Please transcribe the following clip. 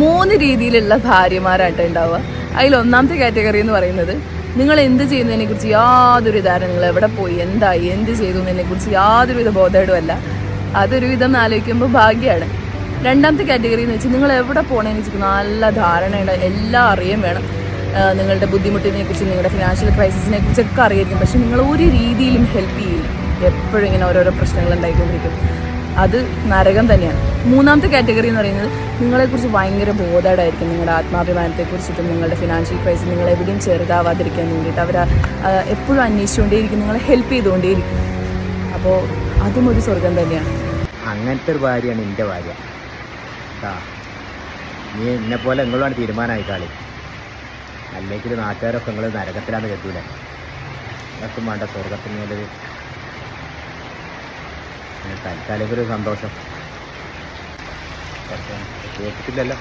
മൂന്ന് രീതിയിലുള്ള ഭാര്യമാരായിട്ട് ഉണ്ടാവുക. അതിൽ ഒന്നാമത്തെ കാറ്റഗറി എന്ന് പറയുന്നത് നിങ്ങൾ എന്ത് ചെയ്യുന്നതിനെ കുറിച്ച് യാതൊരു ധാരണ നിങ്ങൾ എവിടെ പോയി എന്തായി എന്ത് ചെയ്തു എന്നതിനെ കുറിച്ച് യാതൊരുവിധ ബോധേടുമല്ല അതൊരു വിധം ആലോചിക്കുമ്പോൾ ഭാഗ്യമാണ്. രണ്ടാമത്തെ കാറ്റഗറി എന്ന് വെച്ചാൽ നിങ്ങൾ എവിടെ പോകണമെന്ന് വെച്ചിട്ട് നല്ല ധാരണയുണ്ട് എല്ലാം അറിയാൻ വേണം. നിങ്ങളുടെ ബുദ്ധിമുട്ടിനെ കുറിച്ച് നിങ്ങളുടെ ഫിനാൻഷ്യൽ ക്രൈസിസിനെ കുറിച്ചൊക്കെ അറിയായിരിക്കും. പക്ഷെ നിങ്ങൾ ഒരു രീതിയിലും ഹെൽപ്പ് ചെയ്യില്ല. എപ്പോഴും ഇങ്ങനെ ഓരോരോ പ്രശ്നങ്ങൾ ഉണ്ടായിക്കൊണ്ടിരിക്കും. അത് നരകം തന്നെയാണ്. മൂന്നാമത്തെ കാറ്റഗറി എന്ന് പറയുന്നത് നിങ്ങളെക്കുറിച്ച് ഭയങ്കര ബോധേടായിരിക്കും. നിങ്ങളുടെ ആത്മാഭിമാനത്തെക്കുറിച്ചിട്ടും നിങ്ങളുടെ ഫിനാൻഷ്യൽ ക്രൈസിസ് നിങ്ങൾ എവിടെയും ചെറുതാവാതിരിക്കാൻ വേണ്ടിയിട്ട് അവർ എപ്പോഴും അന്വേഷിച്ചുകൊണ്ടേയിരിക്കും. നിങ്ങളെ ഹെൽപ്പ് ചെയ്തുകൊണ്ടേയിരിക്കും. അപ്പോൾ അതും ഒരു സ്വർഗം തന്നെയാണ്. അങ്ങനത്തെ ഒരു ഭാര്യയാണ് എന്റെ ഭാര്യ. നീ എന്നെ പോലെ നിങ്ങളുമാണ് തീരുമാനമായി കാളി അല്ലെങ്കിൽ നാട്ടുകാരൊക്കെ നിങ്ങൾ നരകത്തിലാണ് കെട്ടൂലേ അതൊക്കെ വേണ്ട സ്വർഗത്തിന് തൽക്കാലിക ഒരു സന്തോഷം. കേട്ടിട്ടില്ലല്ലോ